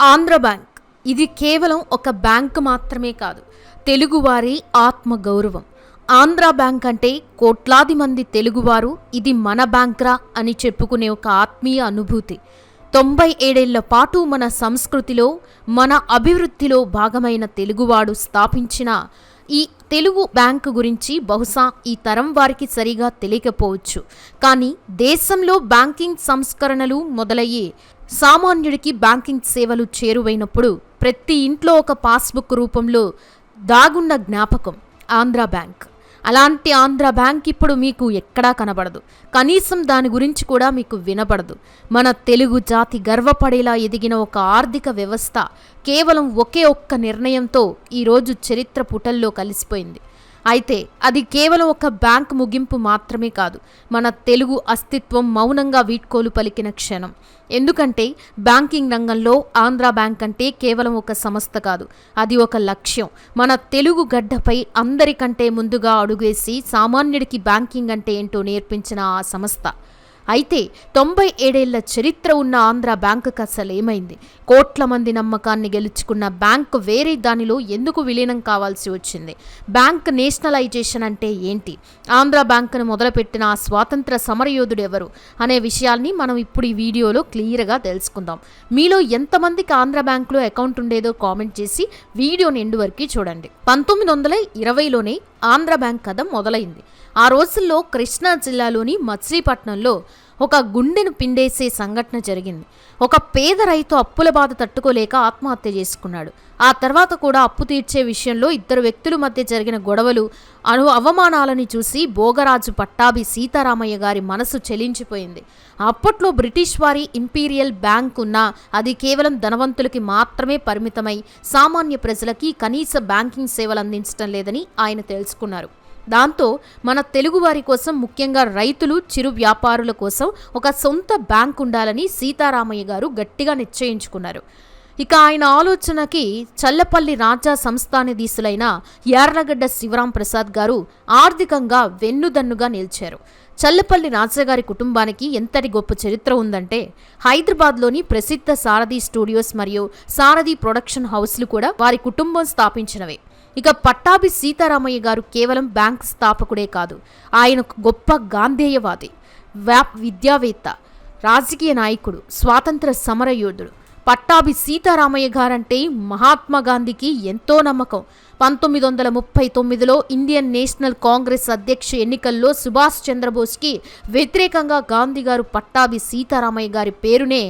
Andhra bank. ఇది కేవలం ఒక బ్యాంక్ మాత్రమే కాదు తెలుగువారి ఆత్మ గౌరవం. ఆంధ్ర బ్యాంక్ అంటే కోట్లాది మంది తెలుగువారు ఇది మన బ్యాంక్రా అని చెప్పుకునే ఒక ఆత్మీయ అనుభూతి. తొంభై ఏడేళ్ళ పాటు మన సంస్కృతిలో మన అభివృద్ధిలో భాగమైన తెలుగువాడు స్థాపించిన ఈ తెలుగు బ్యాంకు గురించి బహుశా ఈ తరం వారికి సరిగా తెలియకపోవచ్చు. కానీ దేశంలో బ్యాంకింగ్ సంస్కరణలు మొదలయ్యే సామాన్యుడికి బ్యాంకింగ్ సేవలు చేరువైనప్పుడు ప్రతి ఇంట్లో ఒక పాస్బుక్ రూపంలో దాగున్న జ్ఞాపకం ఆంధ్ర బ్యాంక్. అలాంటి ఆంధ్ర బ్యాంక్ ఇప్పుడు మీకు ఎక్కడా కనబడదు. కనీసం దాని గురించి కూడా మీకు వినబడదు. మన తెలుగు జాతి గర్వపడేలా ఎదిగిన ఒక ఆర్థిక వ్యవస్థ కేవలం ఒకే ఒక్క నిర్ణయంతో ఈరోజు చరిత్ర పుటల్లో కలిసిపోయింది. అయితే అది కేవలం ఒక బ్యాంక్ ముగింపు మాత్రమే కాదు మన తెలుగు అస్తిత్వం మౌనంగా వీడ్కోలు పలికిన క్షణం. ఎందుకంటే బ్యాంకింగ్ రంగంలో ఆంధ్ర బ్యాంక్ అంటే కేవలం ఒక సంస్థ కాదు అది ఒక లక్ష్యం. మన తెలుగు గడ్డపై అందరికంటే ముందుగా అడుగేసి సామాన్యుడికి బ్యాంకింగ్ అంటే ఏంటో నేర్పించిన ఆ సంస్థ. అయితే తొంభై ఏడేళ్ళ చరిత్ర ఉన్న ఆంధ్ర బ్యాంకు అసలు ఏమైంది? కోట్ల మంది నమ్మకాన్ని గెలుచుకున్న బ్యాంక్ వేరే దానిలో ఎందుకు విలీనం కావాల్సి వచ్చింది? బ్యాంక్ నేషనలైజేషన్ అంటే ఏంటి? ఆంధ్ర బ్యాంకును మొదలుపెట్టిన ఆ స్వాతంత్ర సమరయోధుడు ఎవరు? అనే విషయాల్ని మనం ఇప్పుడు ఈ వీడియోలో క్లియర్గా తెలుసుకుందాం. మీలో ఎంతమందికి ఆంధ్ర బ్యాంకులో అకౌంట్ ఉండేదో కామెంట్ చేసి వీడియోని ఎండు వరకు చూడండి. పంతొమ్మిది వందల ఇరవైలోనే ఆంధ్ర బ్యాంక్ కథ మొదలైంది. ఆ రోజుల్లో కృష్ణా జిల్లాలోని మచిలీపట్నంలో ఒక గుండెను పిండేసే సంఘటన జరిగింది. ఒక పేద రైతు అప్పుల బాధ తట్టుకోలేక ఆత్మహత్య చేసుకున్నాడు. ఆ తర్వాత కూడా అప్పు తీర్చే విషయంలో ఇద్దరు వ్యక్తుల మధ్య జరిగిన గొడవలు అను అవమానాలని చూసి భోగరాజు పట్టాభి సీతారామయ్య గారి మనసు చెలించిపోయింది. అప్పట్లో బ్రిటిష్ వారి ఇంపీరియల్ బ్యాంక్ ఉన్నా అది కేవలం ధనవంతులకి మాత్రమే పరిమితమై సామాన్య ప్రజలకి కనీస బ్యాంకింగ్ సేవలు అందించడం లేదని ఆయన తెలుసుకున్నారు. దాంతో మన తెలుగువారి కోసం ముఖ్యంగా రైతులు చిరు వ్యాపారుల కోసం ఒక సొంత బ్యాంక్ ఉండాలని సీతారామయ్య గారు గట్టిగా నిశ్చయించుకున్నారు. ఇక ఆయన ఆలోచనకి చల్లపల్లి రాజా సంస్థానధీశులైన యార్లగడ్డ శివరాం ప్రసాద్ గారు ఆర్థికంగా వెన్నుదన్నుగా నిలిచారు. చల్లపల్లి రాజాగారి కుటుంబానికి ఎంతటి గొప్ప చరిత్ర ఉందంటే హైదరాబాద్లోని ప్రసిద్ధ సారథి స్టూడియోస్ మరియు సారథి ప్రొడక్షన్ హౌస్లు కూడా వారి కుటుంబం స్థాపించినవే. ఇక పట్టాభి సీతారామయ్య గారు కేవలం బ్యాంక్ స్థాపకుడే కాదు ఆయన గొప్ప గాంధేయవాది వ్యాప్ విద్యావేత్త రాజకీయ నాయకుడు స్వాతంత్ర సమరయోధుడు. పట్టాభి సీతారామయ్య గారంటే మహాత్మా గాంధీకి ఎంతో నమ్మకం. పంతొమ్మిది వందల ముప్పై తొమ్మిదిలో ఇండియన్ నేషనల్ కాంగ్రెస్ అధ్యక్ష ఎన్నికల్లో సుభాష్ చంద్రబోస్కి వ్యతిరేకంగా గాంధీ గారు పట్టాభి సీతారామయ్య గారి పేరునే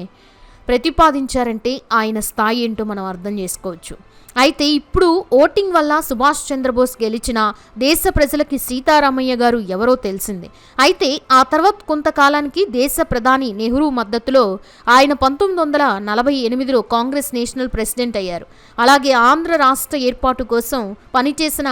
ప్రతిపాదించారంటే ఆయన స్థాయి ఏంటో మనం అర్థం చేసుకోవచ్చు. అయితే ఇప్పుడు ఓటింగ్ వల్ల సుభాష్ చంద్రబోస్ గెలిచిన దేశ ప్రజలకి సీతారామయ్య గారు ఎవరో తెలిసింది. అయితే ఆ తర్వాత కొంతకాలానికి దేశ ప్రధాని నెహ్రూ మద్దతులో ఆయన పంతొమ్మిది వందల నలభై ఎనిమిదిలో కాంగ్రెస్ నేషనల్ ప్రెసిడెంట్ అయ్యారు. అలాగే ఆంధ్ర రాష్ట్ర ఏర్పాటు కోసం పనిచేసిన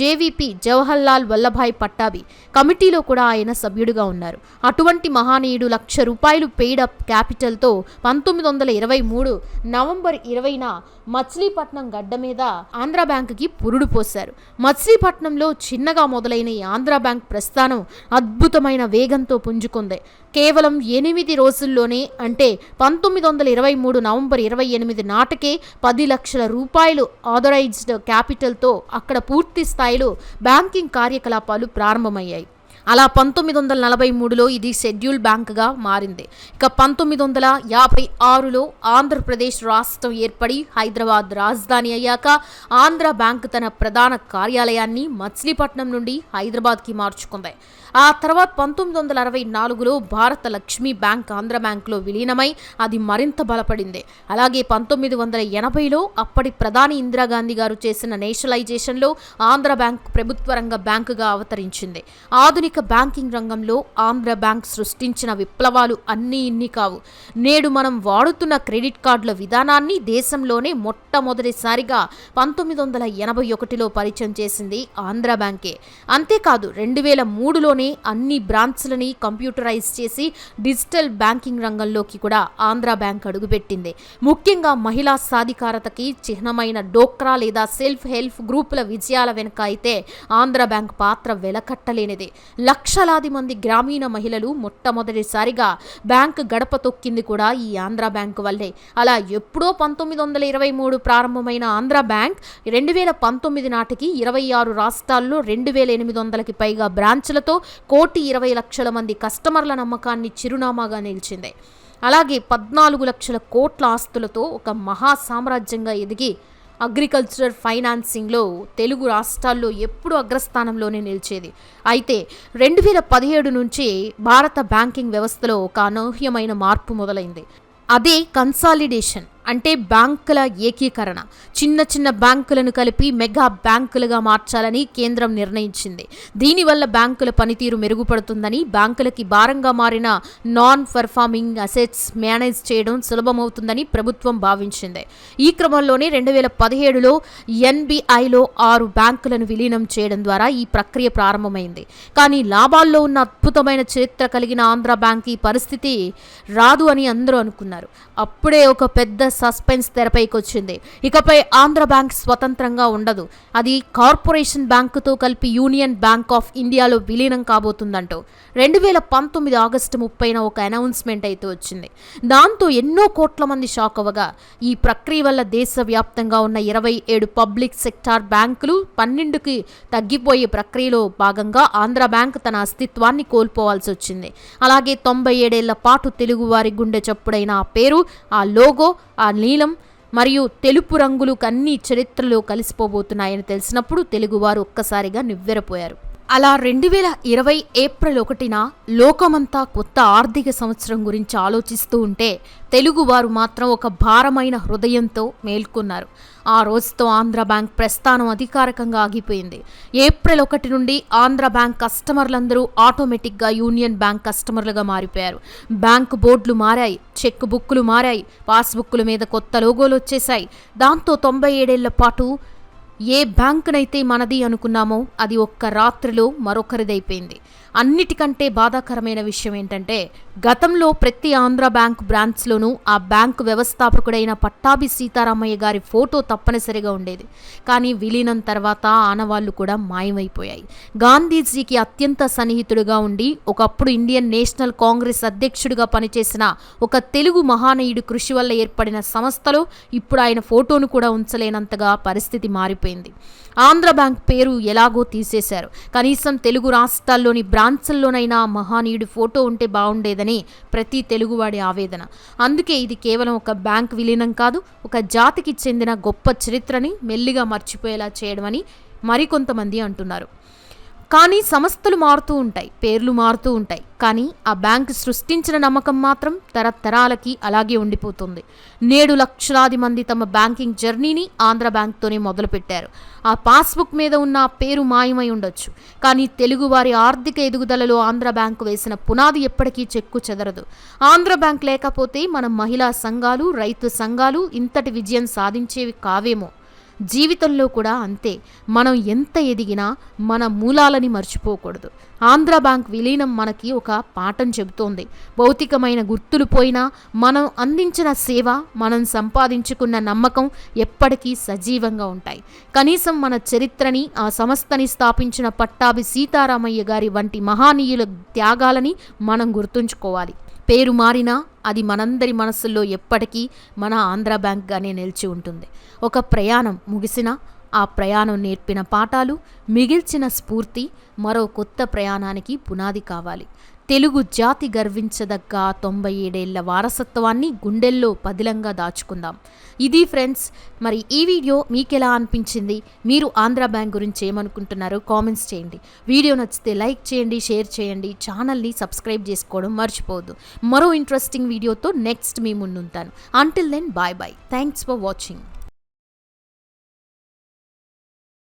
జేవీపీ జవహర్లాల్ వల్లభాయ్ పట్టాభి కమిటీలో కూడా ఆయన సభ్యుడిగా ఉన్నారు. అటువంటి మహానీయుడు లక్ష రూపాయలు పెయిడ్ అప్ క్యాపిటల్తో పంతొమ్మిది వందల ఇరవై మూడు నవంబర్ ఇరవైన మచిలీపట్నం గడ్డ మీద ఆంధ్ర బ్యాంకుకి పురుడు పోశారు. మచిలీపట్నంలో చిన్నగా మొదలైన ఈ ఆంధ్ర బ్యాంక్ ప్రస్థానం అద్భుతమైన వేగంతో పుంజుకుంది. కేవలం ఎనిమిది రోజుల్లోనే అంటే పంతొమ్మిది వందల ఇరవై మూడు నవంబర్ ఇరవై ఎనిమిది నాటకే పది లక్షల రూపాయలు ఆథరైజ్డ్ క్యాపిటల్తో అక్కడ పూర్తి స్థాయిలో బ్యాంకింగ్ కార్యకలాపాలు ప్రారంభమయ్యాయి. అలా పంతొమ్మిది వందల నలభై మూడులో ఇది షెడ్యూల్ బ్యాంక్గా మారింది. ఇక పంతొమ్మిది వందల యాభై ఆరులో ఆంధ్రప్రదేశ్ రాష్ట్రం ఏర్పడి హైదరాబాద్ రాజధాని అయ్యాక ఆంధ్ర బ్యాంక్ తన ప్రధాన కార్యాలయాన్ని మచిలీపట్నం నుండి హైదరాబాద్కి మార్చుకుంది. ఆ తర్వాత పంతొమ్మిది వందల అరవై నాలుగులో భారత లక్ష్మీ బ్యాంక్ ఆంధ్ర బ్యాంక్లో విలీనమై అది మరింత బలపడింది. అలాగే పంతొమ్మిది వందల ఎనభైలో అప్పటి ప్రధాని ఇందిరాగాంధీ గారు చేసిన నేషనలైజేషన్లో ఆంధ్ర బ్యాంక్ ప్రభుత్వ రంగ బ్యాంకుగా అవతరించింది. ఆధునిక బ్యాంకింగ్ రంగంలో ఆంధ్ర బ్యాంక్ సృష్టించిన విప్లవాలు అన్నీ ఇన్ని కావు. నేడు మనం వాడుతున్న క్రెడిట్ కార్డుల విధానాన్ని దేశంలోనే మొట్టమొదటిసారిగా పంతొమ్మిది వందల ఎనభై ఒకటిలో పరిచయం చేసింది ఆంధ్ర బ్యాంకే. అంతేకాదు రెండు వేల మూడులోనే అన్ని బ్రాంచ్లని కంప్యూటరైజ్ చేసి డిజిటల్ బ్యాంకింగ్ రంగంలోకి కూడా ఆంధ్ర బ్యాంక్ అడుగుపెట్టింది. ముఖ్యంగా మహిళా సాధికారతకి చిహ్నమైన డోక్రా లేదా సెల్ఫ్ హెల్ప్ గ్రూపుల విజయాల వెనుక అయితే ఆంధ్ర బ్యాంక్ పాత్ర వెలకట్టలేనిది. లక్షలాది మంది గ్రామీణ మహిళలు మొట్టమొదటిసారిగా బ్యాంకు గడప తొక్కింది కూడా ఈ ఆంధ్ర బ్యాంకు వల్లే. అలా ఎప్పుడో పంతొమ్మిది వందల ఇరవై మూడు ప్రారంభమైన ఆంధ్ర బ్యాంక్ రెండు వేల పంతొమ్మిది నాటికి ఇరవై ఆరు రాష్ట్రాల్లో రెండు వేల ఎనిమిది వందలకి పైగా బ్రాంచ్లతో కోటి ఇరవై లక్షల మంది కస్టమర్ల నమ్మకాన్ని చిరునామాగా నిలిచింది. అలాగే పద్నాలుగు లక్షల కోట్ల ఆస్తులతో ఒక మహా సామ్రాజ్యంగా ఎదిగి అగ్రికల్చరల్ ఫైనాన్సింగ్లో తెలుగు రాష్ట్రాల్లో ఎప్పుడూ అగ్రస్థానంలోనే నిలిచేది. అయితే రెండు వేల పదిహేడు నుంచి భారత బ్యాంకింగ్ వ్యవస్థలో ఒక అనూహ్యమైన మార్పు మొదలైంది. అదే కన్సాలిడేషన్. అంటే బ్యాంకుల ఏకీకరణ. చిన్న చిన్న బ్యాంకులను కలిపి మెగా బ్యాంకులుగా మార్చాలని కేంద్రం నిర్ణయించింది. దీనివల్ల బ్యాంకుల పనితీరు మెరుగుపడుతుందని బ్యాంకులకి భారంగా మారిన నాన్ పర్ఫార్మింగ్ అసెట్స్ మేనేజ్ చేయడం సులభమవుతుందని ప్రభుత్వం భావించింది. ఈ క్రమంలోనే రెండు వేల పదిహేడులో ఎన్బిఐలో ఆరు బ్యాంకులను విలీనం చేయడం ద్వారా ఈ ప్రక్రియ ప్రారంభమైంది. కానీ లాభాల్లో ఉన్న అద్భుతమైన చరిత్ర కలిగిన ఆంధ్ర బ్యాంక్ ఈ పరిస్థితి రాదు అని అందరూ అనుకున్నారు. అప్పుడే ఒక పెద్ద సస్పెన్స్ తెరపైకి వచ్చింది ఇకపై ఆంధ్ర బ్యాంక్ స్వతంత్రంగా ఉండదు. అది కార్పొరేషన్ బ్యాంకుతో కలిపి యూనియన్ బ్యాంక్ ఆఫ్ ఇండియాలో విలీనం కాబోతుందంటూ. రెండు వేల పంతొమ్మిది ఆగస్టు ముప్పైన ఒక అనౌన్స్మెంట్ అయితే వచ్చింది. దాంతో ఎన్నో కోట్ల మంది షాక్ అవ్వగా ఈ ప్రక్రియ వల్ల దేశవ్యాప్తంగా ఉన్న ఇరవై ఏడు పబ్లిక్ సెక్టార్ బ్యాంకులు పన్నెండుకి తగ్గిపోయే ప్రక్రియలో భాగంగా ఆంధ్ర బ్యాంక్ తన అస్తిత్వాన్ని కోల్పోవాల్సి వచ్చింది అలాగే తొంభై ఏడేళ్ళ పాటు తెలుగువారి గుండె చప్పుడైన ఆ పేరు ఆ లోగో ఆ నీలం మరియు తెలుపు రంగులు కన్నీ చరిత్రలో కలిసిపోబోతున్నాయని తెలిసినప్పుడు తెలుగువారు ఒక్కసారిగా నివ్వెరపోయారు. అలా రెండు వేల ఇరవై ఏప్రిల్ ఒకటిన లోకమంతా కొత్త ఆర్థిక సంవత్సరం గురించి ఆలోచిస్తూ ఉంటే తెలుగువారు మాత్రం ఒక భారమైన హృదయంతో మేల్కొన్నారు. ఆ రోజుతో ఆంధ్ర బ్యాంక్ ప్రస్థానం అధికారికంగా ఆగిపోయింది. ఏప్రిల్ ఒకటి నుండి ఆంధ్ర బ్యాంక్ కస్టమర్లందరూ ఆటోమేటిక్గా యూనియన్ బ్యాంక్ కస్టమర్లుగా మారిపోయారు. బ్యాంక్ బోర్డులు మారాయి చెక్ బుక్కులు మారాయి పాస్బుక్కుల మీద కొత్త లోగోలు వచ్చేశాయి. దాంతో తొంభై ఏడేళ్ళ పాటు ఏ బ్యాంకునైతే మనది అనుకున్నామో అది ఒక్క రాత్రిలో మరొకరిదైపోయింది. అన్నిటికంటే బాధాకరమైన విషయం ఏంటంటే గతంలో ప్రతి ఆంధ్ర బ్యాంక్ బ్రాంచ్లోనూ ఆ బ్యాంకు వ్యవస్థాపకుడైన పట్టాభి సీతారామయ్య గారి ఫోటో తప్పనిసరిగా ఉండేది. కానీ విలీనం తర్వాత ఆనవాళ్ళు కూడా మాయమైపోయాయి. గాంధీజీకి అత్యంత సన్నిహితుడుగా ఉండి ఒకప్పుడు ఇండియన్ నేషనల్ కాంగ్రెస్ అధ్యక్షుడిగా పనిచేసిన ఒక తెలుగు మహానీయుడి కృషి వల్ల ఏర్పడిన సంస్థలో ఇప్పుడు ఆయన ఫోటోను కూడా ఉంచలేనంతగా పరిస్థితి మారిపోయింది. ఆంధ్ర బ్యాంక్ పేరు ఎలాగో తీసేశారు. కనీసం తెలుగు రాష్ట్రాల్లోని బ్రాంచ్ల్లోనైనా మహానీయుడి ఫోటో ఉంటే బాగుండేదని ప్రతి తెలుగువాడి ఆవేదన. అందుకే ఇది కేవలం ఒక బ్యాంక్ విలీనం కాదు ఒక జాతికి చెందిన గొప్ప చరిత్రని మెల్లిగా మర్చిపోయేలా చేయడమని మరికొంతమంది అంటున్నారు. కానీ సంస్థలు మారుతూ ఉంటాయి పేర్లు మారుతూ ఉంటాయి. కానీ ఆ బ్యాంకు సృష్టించిన నమ్మకం మాత్రం తరతరాలకి అలాగే ఉండిపోతుంది. నేడు లక్షలాది మంది తమ బ్యాంకింగ్ జర్నీని ఆంధ్ర బ్యాంక్తోనే మొదలుపెట్టారు. ఆ పాస్బుక్ మీద ఉన్న ఆ పేరు మాయమై ఉండొచ్చు. కానీ తెలుగువారి ఆర్థిక ఎదుగుదలలో ఆంధ్ర బ్యాంకు వేసిన పునాది ఎప్పటికీ చెక్కు చెదరదు. ఆంధ్ర బ్యాంక్ లేకపోతే మన మహిళా సంఘాలు రైతు సంఘాలు ఇంతటి విజయం సాధించేవి కావేమో. జీవితంలో కూడా అంతే. మనం ఎంత ఎదిగినా మన మూలాలని మర్చిపోకూడదు. ఆంధ్ర బ్యాంక్ విలీనం మనకి ఒక పాఠం చెబుతోంది. భౌతికమైన గుర్తులు పోయినా మనం అందించిన సేవ మనం సంపాదించుకున్న నమ్మకం ఎప్పటికీ సజీవంగా ఉంటాయి. కనీసం మన చరిత్రని ఆ సంస్థని స్థాపించిన పట్టాభి సీతారామయ్య గారి వంటి మహానీయుల త్యాగాలని మనం గుర్తుంచుకోవాలి. పేరు మారినా అది మనందరి మనసుల్లో ఎప్పటికీ మన ఆంధ్ర బ్యాంక్గానే నిలిచి ఉంటుంది. ఒక ప్రయాణం ముగిసినా ఆ ప్రయాణం నేర్పిన పాఠాలు మిగిల్చిన స్ఫూర్తి మరో కొత్త ప్రయాణానికి పునాది కావాలి. తెలుగు జాతి గర్వించదగ్గ తొంభై ఏడేళ్ళ వారసత్వాన్ని గుండెల్లో పదిలంగా దాచుకుందాం. ఇది ఫ్రెండ్స్ మరి ఈ వీడియో మీకెలా అనిపించింది? మీరు ఆంధ్ర బ్యాంక్ గురించి ఏమనుకుంటున్నారో కామెంట్స్ చేయండి. వీడియో నచ్చితే లైక్ చేయండి షేర్ చేయండి ఛానల్ని సబ్స్క్రైబ్ చేసుకోవడం మర్చిపోవద్దు. మరో ఇంట్రెస్టింగ్ వీడియోతో నెక్స్ట్ మీ ముందుంటాను. Until then bye bye thanks for watching